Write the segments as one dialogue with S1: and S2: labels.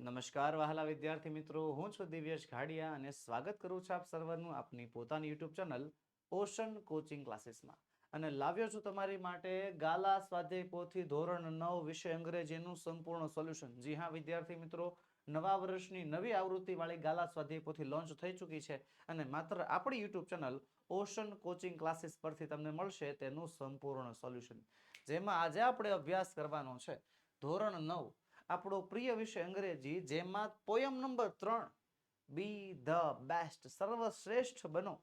S1: નમસ્કાર વહાલા વિદ્યાર્થી મિત્રો, હું છું દિવ્યેશ ઘાડિયા અને સ્વાગત કરું છું આપ સર્વનું આપની પોતાની યુટ્યુબ ચેનલ ઓશન કોચિંગ ક્લાસીસમાં. અને લાવ્યો છું તમારી માટે ગાલા સ્વાધ્યાય પોથી ધોરણ નવ વિષય અંગ્રેજીનું સંપૂર્ણ સોલ્યુશન. જી હા, વિદ્યાર્થી મિત્રો, નવા વર્ષની નવી આવૃત્તિ વાળી ગાલા સ્વાધ્યાય પોથી લોન્ચ થઈ ચૂકી છે અને માત્ર આપણી YouTube channel ocean coaching classes પરથી તમને મળશે તેનું સંપૂર્ણ સોલ્યુશન. જેમાં આજે આપણે અભ્યાસ કરવાનો છે ધોરણ નવ. આપણો પ્રિય વિષય અંગ્રેજી, જેમાં પોયમ નંબર ત્રણ બી ધ બેસ્ટ સર્વશ્રેષ્ઠ બનો.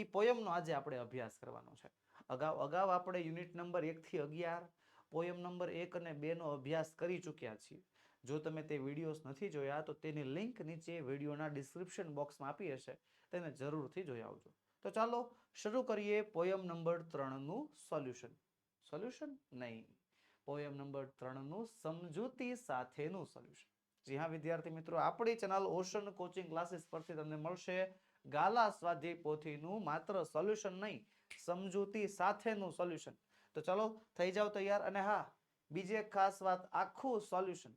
S1: એ પોયમનો આજે આપણે અભ્યાસ કરવાનો છે. અગાઉ અગાઉ આપણે યુનિટ નંબર એકથી અગિયાર પોયમ નંબર એક અને બેનો અભ્યાસ કરી ચૂક્યા છીએ. જો તમે તે વિડીયોઝ નથી જોયા, તો તેની લિંક નીચે વિડીયોના ડિસ્ક્રિપ્શન બોક્સમાં આપી હશે. તેને જરૂરથી જોઈ આવજો. તો ચાલો, શરૂ કરીએ પોયમ નંબર ત્રણનું સોલ્યુશન સોલ્યુશન નહીં. પોયમ નંબર ત્રણનું સમજૂતી સાથેનું સોલ્યુશન જી હા, વિદ્યાર્થી મિત્રો, આપણી ચેનલ ઓશન કોચિંગ ક્લાસીસ પરથી તમને મળશે ગાલા સ્વાધ્યાય પોથીનું માત્ર સોલ્યુશન નહીં, સમજૂતી સાથેનું સોલ્યુશન તો ચલો, થઈ જાવ તૈયાર અને હા, બીજી એક ખાસ વાત, આખું સોલ્યુશન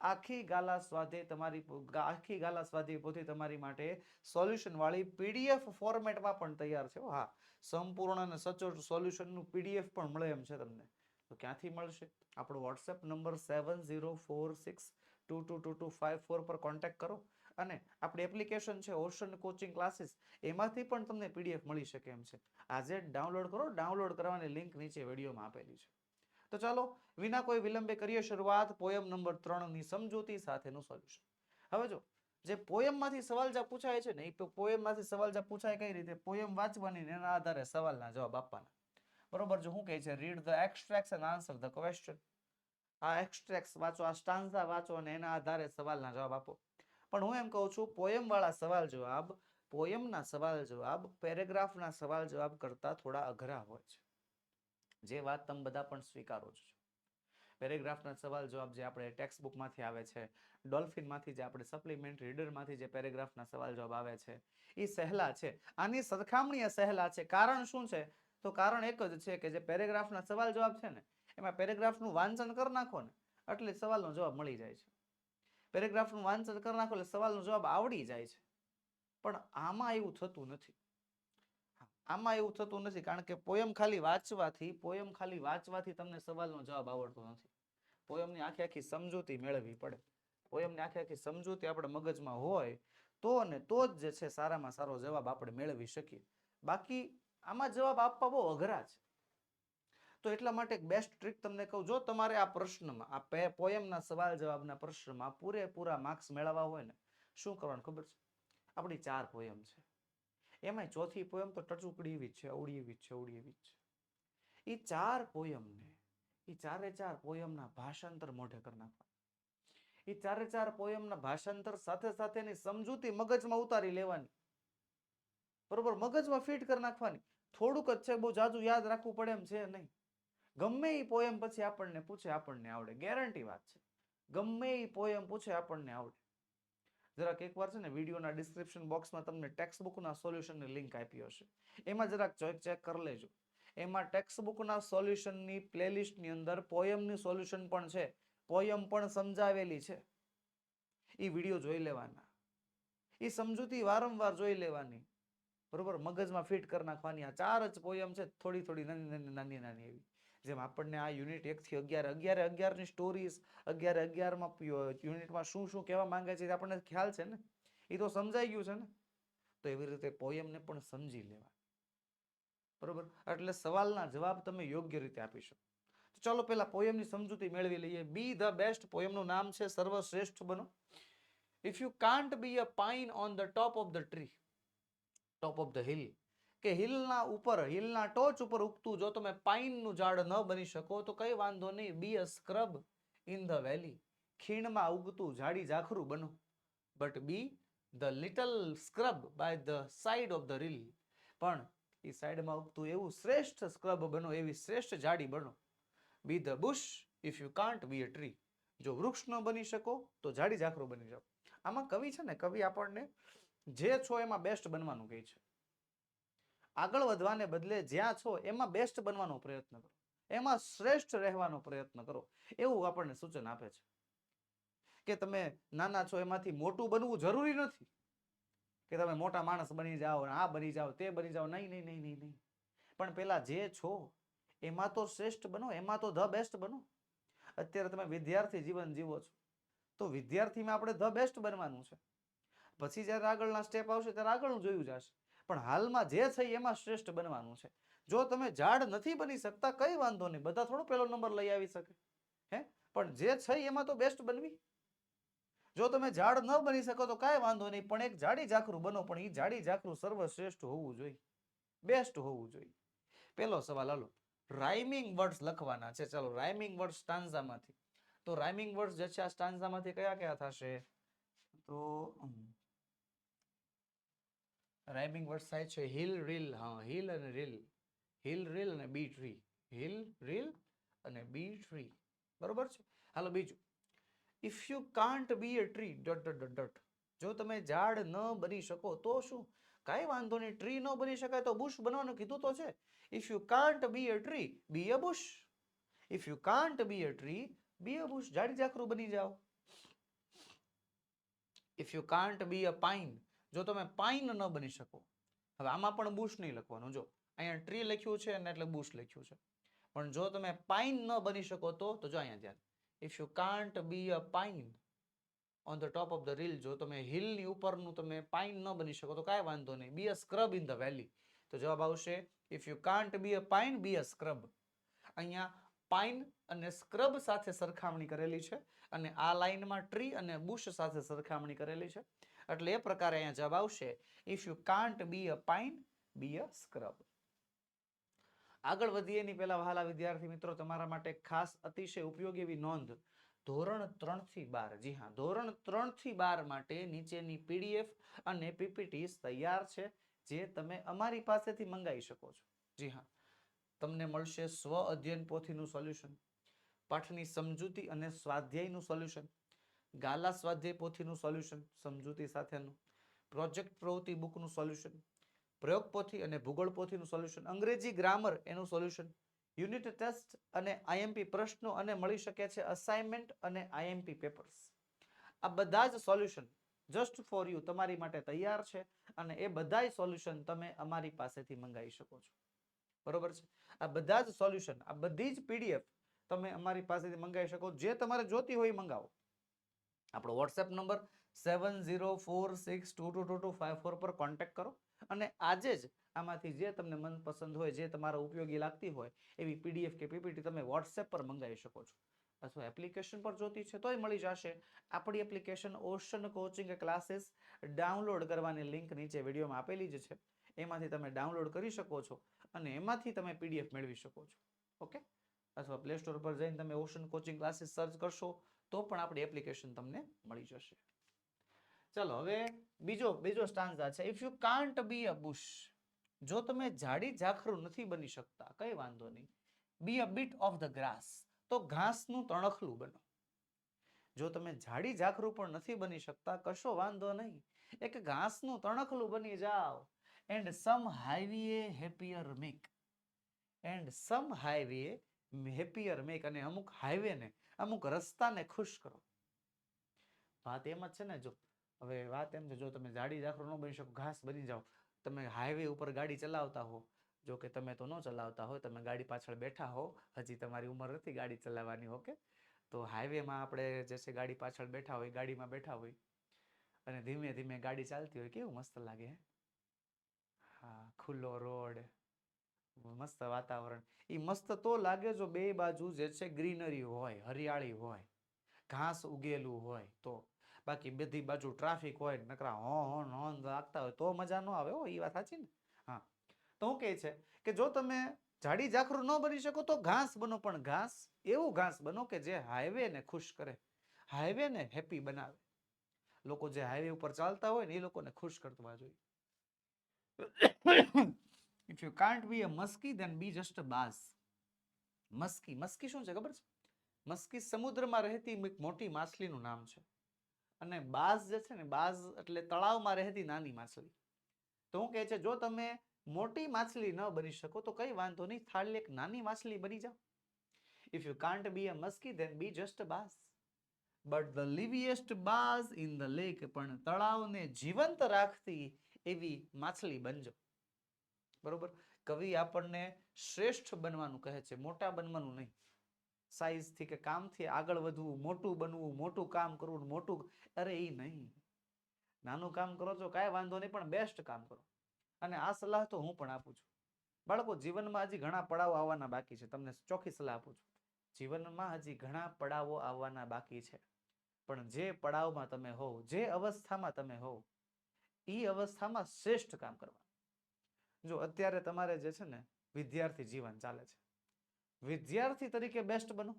S1: આખી ગાલા સ્વાધ્યાય તમારી આખી ગાલા સ્વાધ્યાય પોથી તમારી માટે સોલ્યુશન વાળી પીડીએફ ફોર્મેટમાં પણ તૈયાર છે હા સંપૂર્ણ અને સચોટ સોલ્યુશનનું પીડીએફ પણ મળે એમ છે તમને. તો ક્યાંથી મળશે? આપણો WhatsApp number seven zero four six two two two two five four પર કોન્ટેક્ટ કરો. અને આપણી એપ્લિકેશન છે ઓશન કોચિંગ ક્લાસીસ એમાંથી પણ તમને પીડીએફ મળી શકે એમ છે. આજે ડાઉનલોડ કરો ડાઉનલોડ કરવાની લિંક નીચે વિડીયોમાં આપેલી છે. તો ચાલો, વિના કોઈ વિલંબે કરીએ શરૂઆત પોયમ નંબર ત્રણની સમજૂતી સાથેનું સોલ્યુશન હવે જો, જે પોયમમાંથી સવાલ જા પૂછાય છે ને, એ પોયમમાંથી સવાલ જા પૂછાય કઈ રીતે? પોયમ વાંચવાની એના આધારે સવાલના જવાબ આપવાના. બરોબર જો શું કહે છે? Read the extracts and answer the question આ એક્સ્ટ્રેક્ટ્સ વાંચો, આ સ્ટાન્ઝા વાંચો અને એના આધારે સવાલના જવાબ આપો. પણ હું એમ કહું છું પોયમ વાળા સવાલ જવાબ પોયમના સવાલ જવાબ પેરેગ્રાફના સવાલ જવાબ કરતા થોડા અઘરા હોય છે. જે વાત તમે બધા પણ સ્વીકારો છો. પેરેગ્રાફના સવાલ જવાબ જે આપણે ટેક્સ્ટ બુકમાંથી આવે છે ડોલ્ફિનમાંથી જે આપણે સપ્લિમેન્ટ રીડરમાંથી જે પેરેગ્રાફના સવાલ જવાબ આવે છે એ સહેલા છે. આની સરખામણી સહેલા છે. કારણ શું છે? તો કારણ એક જ છે કે જે પેરેગ્રાફના સવાલ જવાબ છે ને, એમાં પેરેગ્રાફનું વાંચન કરી નાખો ને, એટલે સવાલનો જવાબ મળી જાય છે. પેરેગ્રાફનું વાંચન કરી નાખો એટલે સવાલનો જવાબ આવડી જાય છે. પણ આમાં એવું થતું નથી. આમાં એવું થતું નથી કારણ કે પોયમ ખાલી વાંચવાથી, પોયમ ખાલી વાંચવાથી તમને સવાલનો જવાબ આવડતો નથી. પોયમની આખી આખી સમજૂતી મેળવવી પડે. પોયમની આખી આખી સમજૂતી આપણે મગજમાં હોય, તો ને તો જ જે છે સારામાં સારો જવાબ આપણે મેળવી શકીએ. બાકી આમાં જવાબ આપવા બહુ અઘરા છે. તો એટલા માટે એક બેસ્ટ ટ્રીક તમને કહું, જો તમારે આ પ્રશ્નમાં, આ પોયમના સવાલ જવાબના પ્રશ્નમાં પૂરેપૂરા માર્ક્સ મેળવવા હોય ને, શું કરવાનું ખબર છે? આપણી ચાર પોયમ છે. એમાંય ચોથી પોયમ તો ટચુકડી એવી છે, અવળી એવી છે, અવળી એવી છે. એ ચાર પોયમને એ ચારે ચાર પોયમના ભાષાંતર મોઢે કરી નાખવા એ ચારે ચાર પોયમના ભાષાંતર સાથે સાથેની સમજૂતી મગજમાં ઉતારી લેવાની. બરોબર, મગજમાં ફિટ કરી નાખવાની. થોડુંક જ છે, બહુ જાજુ યાદ રાખવું પડે એમ છે નહીં. ગમે એ પોયમ પછી આપણને પૂછે, આપણને આવડે. ગેરંટી વાત છે. ગમે એ પોયમ પૂછે, આપણને આવડે. જરાક એકવાર છે ને વિડીયોના ડિસ્ક્રિપ્શન બોક્સમાં તમને ટેક્સ્ટ બુકના સોલ્યુશનની લિંક આપી હશે. એમાં જરાક ચેક ચેક કરી લેજો. એમાં ટેક્સ્ટ બુકના સોલ્યુશનની પ્લેલિસ્ટની અંદર પોયમની સોલ્યુશન પણ છે. પોયમ પણ સમજાવેલી છે. એ વીડિયો જોઈ લેવાના. એ સમજૂતી વારંવાર જોઈ લેવાની. બરોબર? મગજમાં ફિટ કરી નાખવાની. આ ચાર જ પોયમ છે, થોડી થોડી નાની નાની નાની નાની એવી. જેમ આપણને આ યુનિટ એકથી અગિયાર, અગિયારે અગિયારની સ્ટોરીઝ અગિયારે અગિયારમાં યુનિટમાં શું શું કહેવા માંગે છે આપણને ખ્યાલ છે ને? એ તો સમજાઈ ગયું છે ને? તો એવી રીતે પોયમને પણ સમજી લેવા. બરોબર? એટલે સવાલના જવાબ તમે યોગ્ય રીતે આપી શકો. ચાલો પહેલા પોયમની સમજૂતી મેળવી લઈએ. બી ધ બેસ્ટ પોયમનું નામ છે, સર્વશ્રેષ્ઠ બનો. If you can't be a pine on the top of the tree top of the hill કે હિલના ઉપર હિલના ટોચ ઉપર ઉગતું, જો તમે પાઇનનું ઝાડ ન બની શકો, તો કઈ વાંધો નહીં. Be a scrub in the valley ખીણમાં ઉગતું ઝાડી ઝાખરું બનો. But be the little scrub by the side of the rill પણ એ સાઈડમાં ઉગતું એવું શ્રેષ્ઠ સ્ક્રબ બનો, એવી શ્રેષ્ઠ ઝાડી બનો. Be the bush if you can't be a tree જો વૃક્ષ ન બની શકો, તો ઝાડી ઝાખરું બની શકો આમાં કવિ છે ને, કવિ આપણને જે છો એમાં બેસ્ટ બનવાનું કહે છે. આગળ વધવાને બદલે જ્યાં છો એમાં બેસ્ટ બનવાનો પ્રયત્ન કરો. એમાં શ્રેષ્ઠ રહેવાનો પ્રયત્ન કરો. એવું આપણને સૂચન આપે છે. કે તમે નાના છો એમાંથી મોટું બનવું જરૂરી નથી. કે તમે મોટા માણસ બની જાઓ આ બની જાઓ, તે બની જાઓ, નહીં નહીં નહીં નહીં નહીં. પણ પેલા જે છો એમાં તો શ્રેષ્ઠ બનો, એમાં તો ધ બેસ્ટ બનો. અત્યારે તમે વિદ્યાર્થી જીવન જીવો છો. તો વિદ્યાર્થીમાં આપણે ધ બેસ્ટ બનવાનું છે. પછી જ્યારે આગળના સ્ટેપ આવશે ત્યારે આગળનું જોયું જશે. પણ હાલમાં જે છે એમાં શ્રેષ્ઠ બનવાનું છે. જો તમે ઝાડ નથી બની શકતા, કઈ વાંધો નહીં. બધા થોડો પેલો નંબર લઈ આવી શકે. હે? પણ જે છે એમાં તો બેસ્ટ બનવી. જો તમે ઝાડ ન બની શકો તો કાંઈ વાંધો નહીં, પણ એક જાડી ઝાખરું બનો, પણ એ જાડી ઝાખરું સર્વશ્રેષ્ઠ હોવું જોઈએ. બેસ્ટ હોવું જોઈએ. પેલો સવાલ, હાલો. રાઇમિંગ વર્ડ્સ લખવાના છે. ચાલો રાઇમિંગ વર્ડ સ્ટાન્ઝામાંથી તો રાઇમિંગ વર્ડ્સ જે છે, આ સ્ટાન્ઝામાંથી કયા કયા થશે? તો રાઇમિંગ વર્ડ્સ થાય છે હિલ રીલ, હા, હિલ અને રીલ. હિલ રીલ અને બી ટ્રી. હિલ રીલ અને બી ટ્રી. બરોબર છે? હાલો, બીજું. If you can't be a tree dot dot dot જો તમે ઝાડ ન બની શકો, તો શું? કાંઈ વાંધો નહીં ટ્રી ન બની શકાય તો બુશ બનવાનું કીધું તો છે. If you can't be a tree be a bush if you can't be a tree be a bush જાડી જાખરું બની જાઓ. If you can't be a pine જો તમે પાઇન ન બની શકો, હવે આમાં પણ બુશ નહીં લખવાનું. જો, અહીંયા ટ્રી લખ્યું છે અને એટલે બુશ લખ્યું છે. પણ જો તમે પાઇન ન બની શકો તો તો જો અહીંયા ધ્યાન. If you can't be a pine on the top of the rill જો તમે હિલની ઉપરનું તમે પાઇન ન બની શકો, તો કાંઈ વાંધો નહીં. Be a scrub in the valley તો જવાબ આવશે if you can't be a pine be a scrub અહીંયા પાઇન અને સ્ક્રબ સાથે સરખામણી કરેલી છે અને આ લાઇનમાં ટ્રી અને બુશ સાથે સરખામણી કરેલી છે. એટલે એ પ્રકારે અહીંયા જવાબ આવશે. If you can't be a pine be a scrub આગળ વધીએ એની પહેલા વહાલા વિદ્યાર્થી મિત્રો, તમારા માટે ખાસ અતિશય ઉપયોગી એવી નોંધ. ધોરણ ત્રણથી બાર. જી હા, ધોરણ ત્રણથી બાર માટે નીચેની પીડીએફ અને પીપીટીસ તૈયાર છે, જે તમે અમારી પાસેથી મંગાવી શકો છો. જી હા, તમને મળશે સ્વ અધ્યયન પોથીનું સોલ્યુશન, પાઠની સમજૂતી અને સ્વાધ્યાયનું સોલ્યુશન ગાલા સ્વાધ્યાય પોથીનું સોલ્યુશન સમજૂતી સાથેનું. પ્રોજેક્ટ પ્રવૃત્તિ બુકનું સોલ્યુશન પ્રયોગ પોથી અને ભૂગોળ પોથીનું સોલ્યુશન અંગ્રેજી ગ્રામર એનું સોલ્યુશન યુનિટ ટેસ્ટ અને આઈએમપી પ્રશ્નો અને મળી શકે છે અસાઇનમેન્ટ અને આઈએમપી પેપર્સ આ બધા જ સોલ્યુશન જસ્ટ ફોર યુ તમારી માટે તૈયાર છે અને એ બધાય સોલ્યુશન તમે અમારી પાસેથી મંગાવી શકો છો. બરોબર છે? આ બધા જ સોલ્યુશન આ બધી જ પીડીએફ તમે અમારી પાસેથી મંગાવી શકો. જે તમારે જોતી હોય મંગાવો. આપણો WhatsApp number seven zero four six two two two two five four પર કોન્ટેક્ટ કરો. અને આજે જ આમાંથી જે તમને મનપસંદ હોય, જે તમારા ઉપયોગી લાગતી હોય, એવી પીડીએફ કે પીપીટી તમે વોટ્સએપ પર મંગાવી શકો છો. અથવા એપ્લિકેશન પર જોતી છે, તોય મળી જશે. આપણી application Ocean coaching classes download કરવાની લિંક નીચે વિડીયોમાં આપેલી જ છે. એમાંથી તમે ડાઉનલોડ કરી શકો છો અને એમાંથી તમે પીડીએફ મેળવી શકો છો. ઓકે અથવા પ્લે સ્ટોર પર જઈને તમે ઓશન કોચિંગ ક્લાસીસ સર્ચ કરશો તો પણ આપણી એપ્લિકેશન તમને મળી જશે. ચલો, હવે બીજો બીજો સ્ટાન્ઝા છે. If you can't be a bush જો તમે જાડી ઝાખરું નથી બની શકતા, કઈ વાંધો નહીં. Be a bit of the grass તો ઘાસનું તણખલું બનો. જો તમે જાડી ઝાખરું પણ નથી બની શકતા, કશો વાંધો નહીં. એક ઘાસનું તણખલું બની જાઓ. And some highway happier make and some highway happier make અને અમુક હાઈવે ને અમુક રસ્તાને ખુશ કરો. વાત એમ જ છે ને, જો હવે વાત એમ છે, જો તમે જાડી ઝાખરું ન બની શકો, ઘાસ બની જાઓ. તમે હાઈવે ઉપર ગાડી ચલાવતા હો, જો કે તમે તો ન ચલાવતા હો તમે ગાડી પાછળ બેઠા હો, હજી તમારી ઉંમર નથી ગાડી ચલાવવાની ઓકે તો હાઈવેમાં આપણે જે છે ગાડી પાછળ બેઠા હોય, ગાડીમાં બેઠા હોય, અને ધીમે ધીમે ગાડી ચાલતી હોય, કેવું મસ્ત લાગે હા, ખુલ્લો રોડ મસ્ત વાતાવરણ. એ મસ્ત તો લાગે જો બે બાજુ જે છે ગ્રીનરી હોય, હરિયાળી હોય, ઘાસ ઉગેલું હોય તો. બાકી બધી બાજુ ટ્રાફિક હોય નકરા હોન હોન લાગતા હોય તો મજા ન આવે હો એ વાત સાચી ને? હા. તો હું કહે છે કે જો તમે જાડી જાખરું ન બની શકો તો ઘાસ બનો, પણ ઘાસ એવું ઘાસ બનો કે જે હાઈવે ને ખુશ કરે. હાઈવે ને હેપી બનાવે. લોકો જે હાઈવે ઉપર ચાલતા હોય ને એ લોકોને ખુશ કરતા જોઈએ if you can't be a muskie then be just a bass muskie muskie શું છે ખબર છે? મસ્કી સમુદ્રમાં રહેતી એક મોટી માછલીનું નામ છે. અને બાઝ જે છે ને બાઝ એટલે તળાવમાં રહેતી નાની માછલી. તો હું કહે છે, જો તમે મોટી માછલી ન બની શકો, તો કઈ વાંધો નહીં, થાળી એક નાની માછલી બની જાઓ. If you can't be a muskie then be just bass but the liveliest bass in the lake પણ તળાવને જીવંત રાખતી એવી માછલી બનજો. બરોબર? કવિ આપણને શ્રેષ્ઠ બનવાનું કહે છે, મોટા બનવાનું નહીં. સાઈઝથી કે કામથી આગળ વધવું, મોટું બનવું, મોટું કામ કરવું, મોટું અરે એ નહીં. નાનું કામ કરો છો કાંઈ વાંધો નહીં, પણ બેસ્ટ કામ કરો. અને આ સલાહ તો હું પણ આપું છું. બાળકો, જીવનમાં હજી ઘણા પડાવો આવવાના બાકી છે. તમને ચોખ્ખી સલાહ આપું છું. જીવનમાં હજી ઘણા પડાવો આવવાના બાકી છે. પણ જે પડાવમાં તમે હોવ, જે અવસ્થામાં તમે હોવ એ અવસ્થામાં શ્રેષ્ઠ કામ કરવાનું. જો અત્યારે તમારે જે છે ને વિદ્યાર્થી જીવન ચાલે છે. વિદ્યાર્થી તરીકે બેસ્ટ બનો.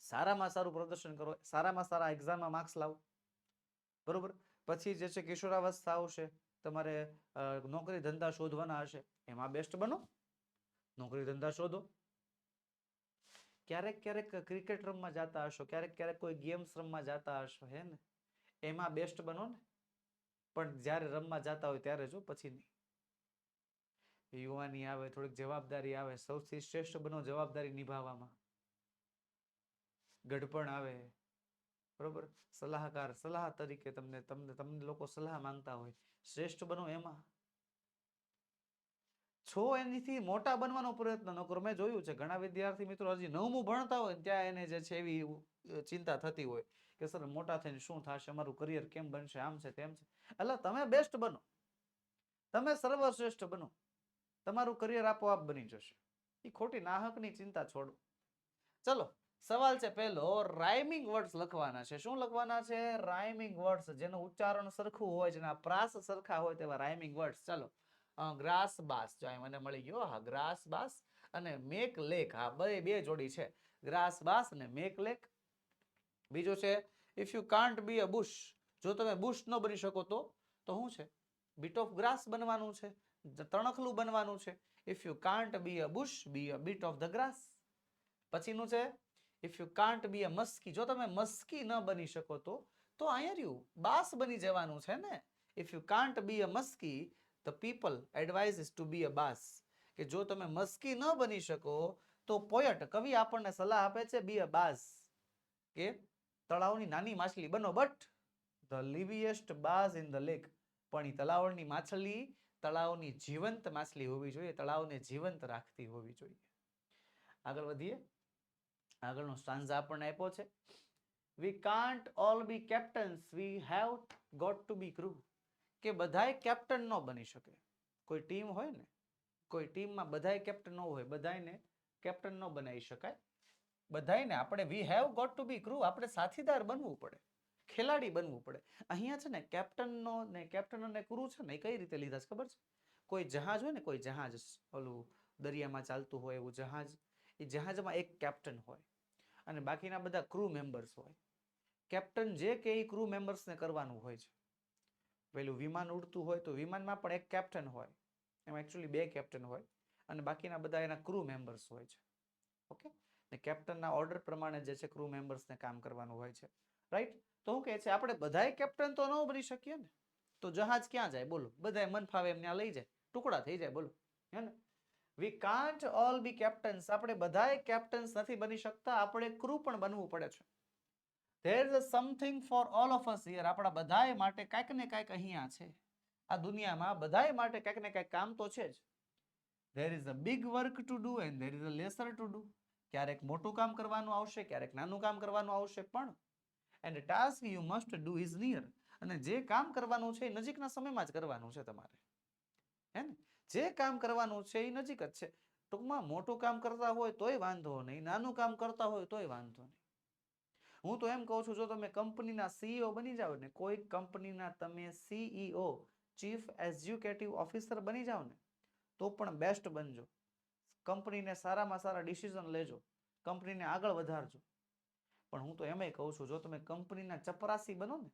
S1: સારામાં સારું પ્રદર્શન કરો, સારામાં સારા એક્ઝામમાં માર્ક્સ લાવો. બરોબર? પછી જે છે કિશોરાવસ્થા આવશે, તમારે નોકરી ધંધા શોધવાના હશે, એમાં બેસ્ટ બનો. નોકરી ધંધા શોધો. ક્યારેક ક્યારેક ક્રિકેટ રમવા જતા હશો, ક્યારેક ક્યારેક કોઈ ગેમ્સ રમવા જતા હશો, હે ને? એમાં બેસ્ટ બનો ને. પણ જ્યારે રમવા જતા હોય ત્યારે જો, પછી નહીં. યુવાની આવે, થોડીક જવાબદારી આવે, સૌથી શ્રેષ્ઠ બનો જવાબદારી નિભાવવામાં. ગડપણ આવે, બરોબર? સલાહકાર, સલાહ તરીકે તમને તમને તમને લોકો સલાહ માંગતા હોય. શ્રેષ્ઠ બનો એમાં. છો એનીથી મોટા બનવાનો પ્રયત્ન ન કરો. મેં જોયું છે, ઘણા વિદ્યાર્થી મિત્રો હજી નવમું ભણતા હોય ત્યાં એને જે છે એવી ચિંતા થતી હોય કે સર, મોટા થઈને શું થશે? અમારું કરિયર કેમ બનશે? આમ છે તેમ છે. એટલે તમે બેસ્ટ બનો. તમે સર્વશ્રેષ્ઠ બનો. તમારું કરિયર આપોઆપ બની જશે. એ ખોટી નાહકની ચિંતા છોડો. ચલો, સવાલ છે પહેલો રાઇમિંગ વર્ડ્સ લખવાના છે. શું લખવાના છે? રાઇમિંગ વર્ડ્સ જેનું ઉચ્ચારણ સરખું હોય, જેના પ્રાસ સરખા હોય તેવા રાઇમિંગ વર્ડ્સ ચાલો ગ્રાસ બાસ જો મને મળી ગયો. હા ગ્રાસ બાસ અને મેક લેક હા, બે બે જોડી છે. ગ્રાસ બાસ અને મેક લેક બીજો છે if you can't be a bush જો તમે બુશ ન બની શકો તો તો શું છે? બીટ ઓફ ગ્રાસ બનવાનું છે. તણખલું બનવાનું છે. If you can't be a bush be a bit of the grass પછીનું છે if you can't be a muskie જો તમે મસ્કી ન બની શકો તો તો અહીંયા રહ્યું બાસ બની જવાનું છે ને. If you can't be a muskie the people advise is to be a bass. કે જો તમે મસ્કી ન બની શકો, તો પોયટ, કવિ આપણને સલાહ આપે છે બી અ બાસ. કે તળાવની નાની માછલી બનો but the liveliest bass in the lake પણ એ તળાવની માછલી તળાવની જીવંત માછલી હોવી જોઈએ, તળાવને જીવંત રાખતી હોવી જોઈએ. આગળ વધીએ. આગળનો સ્ટાન્ઝા આપણને આપ્યો છે. We can't all be captains we have got to be crew કે બધાય કેપ્ટન ન બની શકે. કોઈ ટીમ હોય ને, કોઈ ટીમમાં બધાય કેપ્ટન ન હોય, બધાયને કેપ્ટન ન બનાવી શકાય. બધાયને આપણે we have got to be crew આપણે સાથીદાર બનવું પડે. ખેલાડી બનવું પડે. અહીંયા છે ને કેપ્ટનનો ને કેપ્ટન અને ક્રૂ છે ને એ કઈ રીતે લીધા છે ખબર છે? કોઈ જહાજ હોય ને કોઈ જહાજ, ઓલું દરિયામાં ચાલતું હોય એવું જહાજ, એ જહાજમાં એક કેપ્ટન હોય અને બાકીના બધા ક્રૂ મેમ્બર્સ હોય. કેપ્ટન જે કે એ ક્રૂ મેમ્બર્સને કરવાનું હોય છે. પેલું વિમાન ઉડતું હોય તો વિમાનમાં પણ એક કેપ્ટન હોય. એમાં એકચ્યુઅલી બે કેપ્ટન હોય અને બાકીના બધા એના ક્રૂ મેમ્બર્સ હોય છે. ઓકે? ને કેપ્ટનના ઓર્ડર પ્રમાણે જે છે ક્રૂ મેમ્બર્સને કામ કરવાનું હોય છે. રાઈટ તો શું કહે છે, આપણે બધાય કેપ્ટન તો ન બની શકીએ ને. તો જહાજ ક્યાં જાય? બોલો. બધાય મન ફાવે એમ ત્યાં લઈ જાય. ટુકડા થઈ જાય, બોલો. હે ને? We can't all be captains આપણે બધાય કેપ્ટન્સ નથી બની શકતા. આપણે ક્રૂ પણ બનવું પડે છે. There is something for all of us here આપણા બધાય માટે કાંઈક ને કાંઈક અહીંયા છે. આ દુનિયામાં બધાય માટે કાંઈક ને કાંઈક કામ તો છે જ. There is a big work to do and there is a lesser to do ક્યારેક મોટું કામ કરવાનું આવશે, ક્યારેક નાનું કામ કરવાનું આવશે, પણ and task you must do is near અને જે કામ કરવાનું છે એ નજીકના સમયમાં જ કરવાનું છે તમારે. હે ને? જે કામ કરવાનું છે એ નજીક જ છે. ટૂંકમાં મોટું કામ કરતા હોય તોય વાંધો નહીં. નાનું કામ કરતા હોય તોય વાંધો નહીં. હું તો એમ કહું છું, જો તમે કંપનીના સીઈઓ બની જાઓ ને, કોઈ કંપનીના તમે સીઈઓ ચીફ એક્ઝિક્યુટિવ ઓફિસર બની જાઓ ને, તો પણ બેસ્ટ બનજો. કંપનીને સારામાં સારા ડિસિઝન લેજો. કંપનીને આગળ વધારજો. પણ હું તો એમય કહું છું, જો તમે કંપનીના ચપરાસી બનો ને,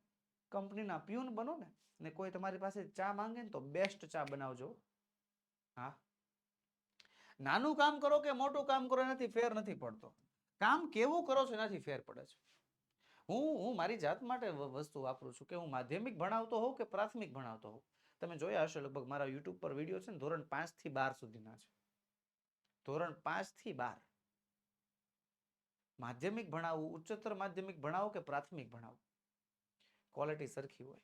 S1: કંપનીના પ્યુન બનો ને ને કોઈ તમારી પાસે ચા માંગે ને તો બેસ્ટ ચા બનાવજો. હા. નાનું કામ કરો કે મોટું કામ કરો એનાથી ફેર નથી પડતો. કામ કેવું કરો છો એનાથી ફેર પડે છે. હું હું મારી જાત માટે વસ્તુ વાપરું છું કે હું માધ્યમિક ભણાવતો હોઉં કે પ્રાથમિક ભણાવતો હોઉં? તમે જોયા હશે લગભગ મારા યુટ્યુબ પર વીડિયો છે ને, ધોરણ પાંચથી બાર સુધીના છે. ધોરણ પાંચથી બાર. માધ્યમિક ભણાવવું ઉચ્ચતર માધ્યમિક ભણાવો કે પ્રાથમિક ભણાવો? ક્વોલિટી સરખી હોય.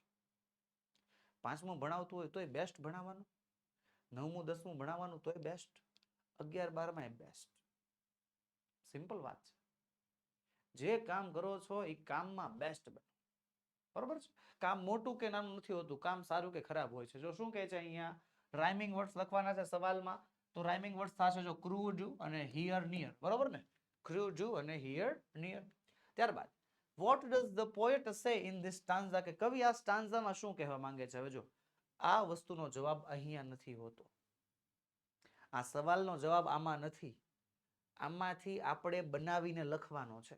S1: પાંચમું ભણાવતું હોય તોય બેસ્ટ ભણાવવાનું. નવમું, દસમું ભણાવવાનું તોય બેસ્ટ અગિયાર, બારમાં બેસ્ટ સિમ્પલ વાત છે. જે કામ કરો છો એ કામમાં બેસ્ટ બનો. બરોબર છે? કામ મોટું કે નાનું નથી હોતું, કામ સારું કે ખરાબ હોય છે. જો શું કહે છે અહીંયા? રાઇમિંગ વર્ડ્સ લખવાના છે સવાલમાં, તો રાઇમિંગ વર્ડ્સ થશે જો ક્રૂડ અને હિયર નિયર બરોબર ને? ક્રૂ અને હિયર નિયર. ત્યારબાદ what does the poet say in this stanza કે કવિ આ સ્ટાન્ઝામાં શું કહેવા માંગે છે? હવે જો, આ વસ્તુનો જવાબ અહીંયા નથી હોતો. આ સવાલનો જવાબ આમાં નથી. આમાંથી આપણે બનાવીને લખવાનો છે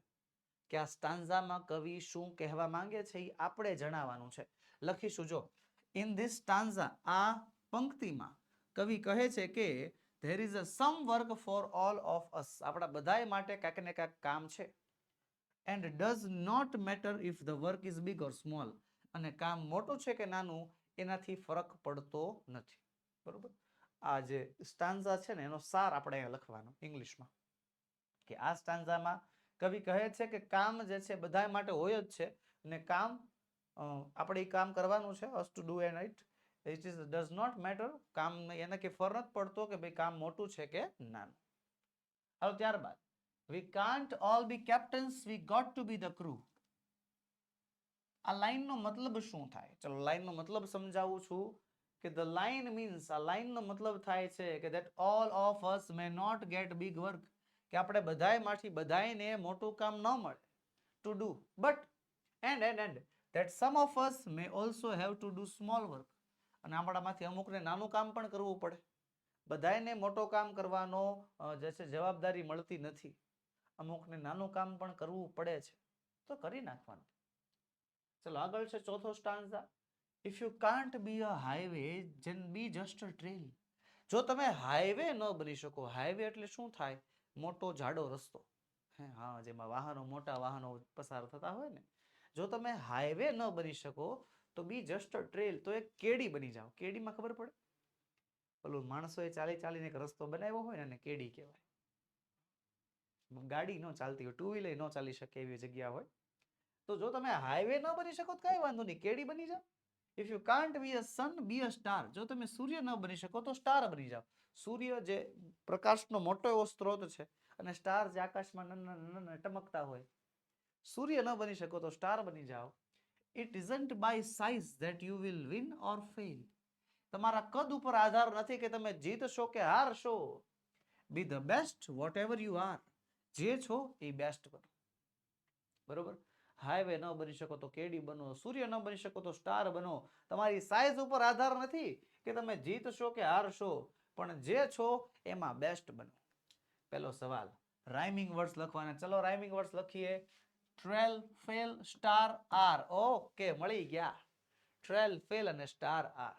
S1: કે આ સ્ટાન્ઝામાં કવિ શું કહેવા માંગે છે એ આપણે જણાવવાનું છે. લખીશું જો ઇન ધીસ સ્ટાન્ઝા આ પંક્તિમાં કવિ કહે છે કે there is a some work for all of us આપણા બધાય માટે કાંઈક ને કાંઈક કામ છે. And does not matter if the work is big or small અને કામ મોટું છે કે નાનું, એનાથી ફરક પડતો નથી. બરોબર? આ જે સ્ટાન્ઝા છે ને, એનો સાર આપણે અહીંયા લખવાનો, ઇંગ્લિશમાં. કે આ સ્ટાન્ઝામાં કવિ કહે છે કે કામ જે છે બધા માટે હોય જ છે. અને કામ આપણે કામ કરવાનું છે us to do and it it is does not matter કામ એને કે ફર નથી પડતો કે ભાઈ કામ મોટું છે કે નાનું. હાલો, ત્યારબાદ. We can't all be captains we got to be the crew આ લાઈનનો મતલબ શું થાય? ચલો, લાઈનનો મતલબ સમજાવું છું કે ધ લાઈન મીન્સ આ લાઈનનો મતલબ થાય છે કે that all of us may not get big work કે આપણે બધાયમાંથી બધાયને મોટું કામ ન મળે. To do but and and and that some of us may also have to do small work. અને આપણામાંથી અમુકને નાનું કામ પણ કરવું પડે. બધાયને મોટો કામ કરવાનો જે છે, જવાબદારી મળતી નથી. અમુકને નાનું કામ પણ કરવું પડે છે. તો કરી નાખવાનું. ચલો, આગળ છે ચોથો stanza if you can't be a highway then be just a trail જો તમે હાઈવે ન બની શકો હાઈવે એટલે શું થાય? મોટો જાડો રસ્તો. હે, હા, જેમાં વાહનો, મોટા વાહનો પસાર થતા હોય ને. જો તમે હાઈવે ન બની શકો તો બી જસ્ટ અ ટ્રેલ તો એક કેડી બની જાઓ. કેડીમાં ખબર પડે? પેલું માણસોએ ચાલી ચાલીને એક રસ્તો બનાવ્યો હોય ને એને કેડી કહેવાય. ગાડી ન ચાલતી હોય ટુ વ્હીલર ન ચાલી શકે એવી જગ્યા હોય. તો જો તમે હાઈવે ન બની શકો તો કાંઈ વાંધો નહીં, કેડી બની જાઓ. If you can't be a sun be a star જો તમે સૂર્ય ન બની શકો તો સ્ટાર બની જાઓ. સૂર્ય જે પ્રકાશનો મોટો એવો સ્ત્રોત છે અને સ્ટાર જે આકાશમાં ટમકતા હોય, સૂર્ય ન બની શકો તો સ્ટાર બની જાઓ. It isn't by size that you will win or fail તમારા કદ ઉપર આધાર નથી કે તમે જીતશો કે હારશો. Be the best whatever you are જે છો એ બેસ્ટ બનો. બરોબર? હાઈવે ન બની શકો તો કેડી બનો, સૂર્ય ન બની શકો તો સ્ટાર બનો. તમારી સાઇઝ ઉપર આધાર નથી કે તમે જીતશો કે હારશો, પણ જે છો એમાં બેસ્ટ બનો. પહેલો સવાલ. રાઇમિંગ વર્ડ્સ લખવાના. ચલો રાઇમિંગ વર્ડ્સ લખીએ. Trail fail star are. Okay, મળી ગયા. ટ્રેલ ફેલ અને સ્ટાર આર.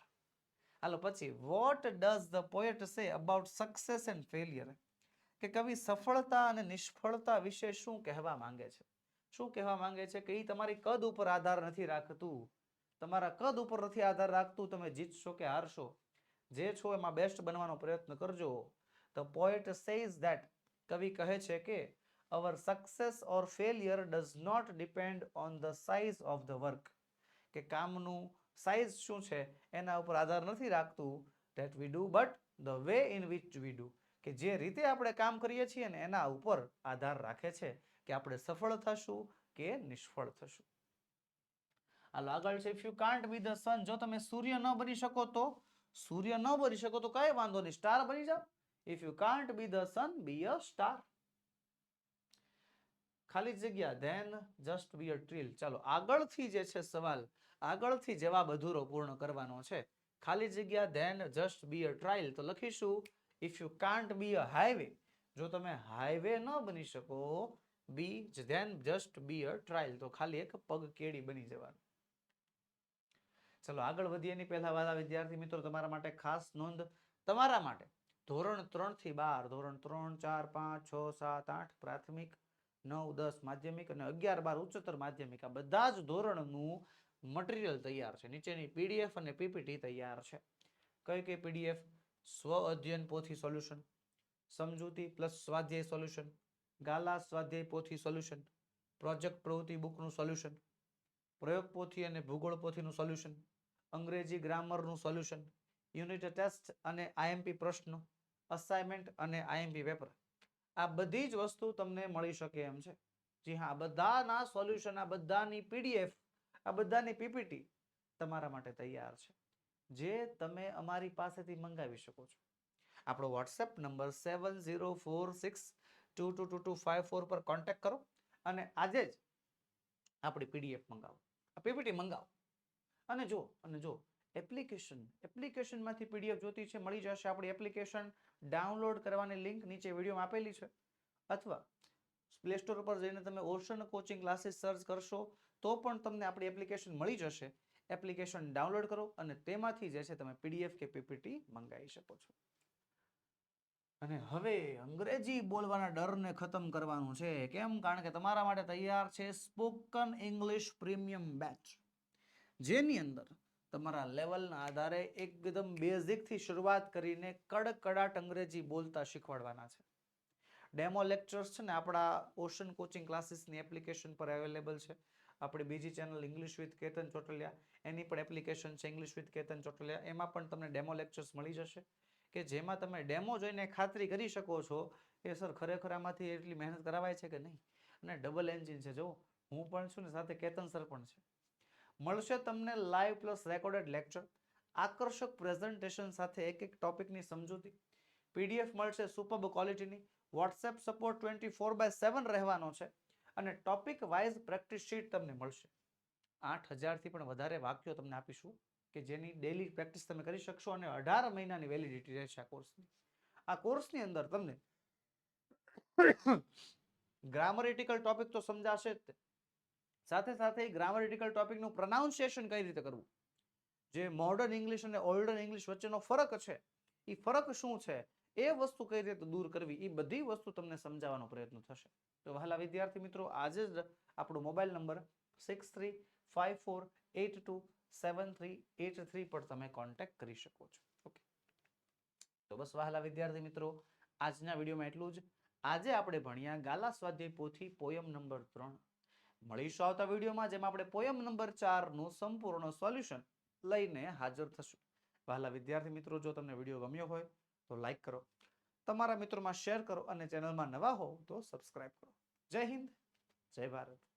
S1: હાલો, પછી what does the poet say about success and failure? કે કવિ સફળતા અને નિષ્ફળતા વિશે શું કહેવા માંગે છે? શું કહેવા માંગે છે કે એ તમારી કદ ઉપર આધાર નથી રાખતું? તમારા કદ ઉપર નથી આધાર રાખતું, તમે જીતશો કે હારશો? જે છો એમાં બેસ્ટ બનવાનો પ્રયત્ન કરજો. The poet says that. કવિ કહે છે કે our success or failure does not depend on the size of the work કે કામનું સાઇઝ શું છે, એના ઉપર આધાર નથી રાખતું that we do but the way in which we do કે જે રીતે આપણે કામ કરીએ છીએ ને એના ઉપર આધાર રાખે છે કે આપણે સફળ થશું કે નિષ્ફળ થશું. હાલો, આગળ છે if you can't be the sun જો તમે સૂર્ય ન બની શકો તો, સૂર્ય ન બની શકો તો કઈ વાંધો નહીં સ્ટાર બની જાઓ. If you can't be the sun be a star ખાલી જગ્યા ધેન જસ્ટ બી અ ટ્રીલ ચાલો, આગળથી જે છે સવાલ, આગળથી જવાબ અધૂરો પૂર્ણ કરવાનો છે. ખાલી જગ્યા then just be a trail તો લખીશું if you can't be a highway જો તમે હાઈવે ન બની શકો be then just be a trail તો ખાલી એક પગ કેડી બની જવાનું. ચલો, આગળ વધીએ એની પહેલા વાલા વિદ્યાર્થી મિત્રો, તમારા માટે ખાસ નોંધ. તમારા માટે ધોરણ ત્રણથી બાર, ધોરણ ત્રણ, ચાર, પાંચ, છ, સાત, આઠ પ્રાથમિક નવ, દસ માધ્યમિક અને અગિયાર, બાર ઉચ્ચતર માધ્યમિક, આ બધા જ ધોરણનું મટીરિયલ તૈયાર છે. નીચેની પીડીએફ અને પીપીટી તૈયાર છે. કઈ કઈ પીડીએફ સ્વ અધ્યયન પોથી સોલ્યુશન સમજૂતી પ્લસ સ્વાધ્યાય સોલ્યુશન ગાલા સ્વાધ્યાય પોથી સોલ્યુશન પ્રોજેક્ટ પ્રવૃત્તિ બુકનું સોલ્યુશન પ્રયોગ પોથી અને ભૂગોળ પોથીનું સોલ્યુશન અંગ્રેજી ગ્રામરનું સોલ્યુશન યુનિટ ટેસ્ટ અને આઈએમપી પ્રશ્નો અસાઇનમેન્ટ અને આઈએમપી પેપર આ બધી જ વસ્તુ તમને મળી શકે એમ છે. જી હા બધાના સોલ્યુશન આ બધાની પીડીએફ આ બધાની પીપીટી તમારા માટે તૈયાર છે. જે તમે અમારી પાસેથી મંગાવી શકો છો. આપણો WhatsApp number seven zero four six two two two two five four પર કોન્ટેક્ટ કરો અને આજે જ આપણી પીડીએફ મંગાવો. આ પીપીટી મંગાવો. અને જો અને જો એપ્લિકેશન એપ્લિકેશનમાંથી પીડીએફ જોતી છે, મળી જશે આપણી એપ્લિકેશન ડાઉનલોડ કરવાની લિંક નીચે વિડીયોમાં આપેલી છે. અથવા પ્લે સ્ટોર પર જઈને તમે ઓશન કોચિંગ ક્લાસીસ સર્ચ કરશો, તો પણ તમને આપણી એપ્લિકેશન મળી જશે. એપ્લિકેશન ડાઉનલોડ કરો અને તેમાંથી જે છે તમે પીડીએફ કે પીપીટી મંગાવી શકો છો. અને હવે અંગ્રેજી બોલવાના ડરને ખતમ કરવાનું છે. કેમ? કારણ કે તમારા માટે તૈયાર છે સ્પોકન ઇંગ્લિશ પ્રીમિયમ બેચ જેની અંદર તમારા લેવલના આધારે એકદમ બેઝિકથી શરૂઆત કરીને કડકડાટ અંગ્રેજી બોલતા શીખવાડવાના છે. ડેમો લેક્ચર્સ છે ને આપણા ઓશન કોચિંગ ક્લાસીસની એપ્લિકેશન પર અવેલેબલ છે. આપણી બીજી channel English with Ketan Chotaliya, એની પણ એપ્લિકેશન છે ઇંગ્લિશ વિથ કેતન ચોટલિયા. એમાં પણ તમને ડેમો લેક્ચર્સ મળી જશે. કે જેમાં તમે ડેમો જોઈને ખાતરી કરી શકો છો કે સર ખરેખર આમાંથી એટલી મહેનત કરાવાય છે કે નહીં? અને ડબલ એન્જિન છે. જો હું પણ છું ને સાથે કેતન સર પણ છે. મળશે તમને લાઈવ પ્લસ રેકોર્ડેડ લેક્ચર આકર્ષક પ્રેઝન્ટેશન સાથે એક એક ટોપિકની સમજૂતી. પીડીએફ મળશે superb ક્વોલિટીની WhatsApp support twenty four by seven રહેવાનો છે અને ટોપિક વાઇઝ પ્રેક્ટિસ શીટ તમને મળશે. આઠ હજારથી પણ વધારે વાક્યો તમને આપીશું કે જેની ડેલી પ્રેક્ટિસ તમે કરી શકશો અને અઢાર મહિનાની વેલિડિટી રહેશે આ કોર્સની આ કોર્સની અંદર તમને ગ્રામરેટિકલ ટોપિક તો સમજાશે જ. સાથે સાથે ગ્રામરેટિકલ ટોપિકનું પ્રોનાઉન્સિએશન કઈ રીતે કરવું? જે મોડર્ન ઇંગ્લિશ અને ઓલ્ડન ઇંગ્લિશ વચ્ચેનો ફરક છે એ ફરક શું છે? એ વસ્તુ કઈ રીતે દૂર કરવી? એ બધી વસ્તુ તમને સમજાવવાનો પ્રયત્ન થશે. તો વહાલા વિદ્યાર્થી મિત્રો, આજે જ આપણો mobile number six three five four eight two seven three eight three પર તમે કોન્ટેક્ટ કરી શકો છો. ઓકે તો બસ વહાલા વિદ્યાર્થી મિત્રો, આજના વિડીયોમાં એટલું જ. આજે આપણે ભણ્યા ગાલા સ્વાધ્યાય પોથી પોયમ નંબર ત્રણ. મળીશું આવતા વિડીયોમાં, જેમાં આપણે પોયમ નંબર ચારનું સંપૂર્ણ સોલ્યુશન લઈને હાજર થશું. વહાલા વિદ્યાર્થી મિત્રો, જો તમને વીડિયો ગમ્યો હોય, તો લાઈક કરો. તમારા મિત્રોમાં શેર કરો અને ચેનલમાં નવા હો, તો સબસ્ક્રાઈબ કરો. જય હિન્દ, જય ભારત.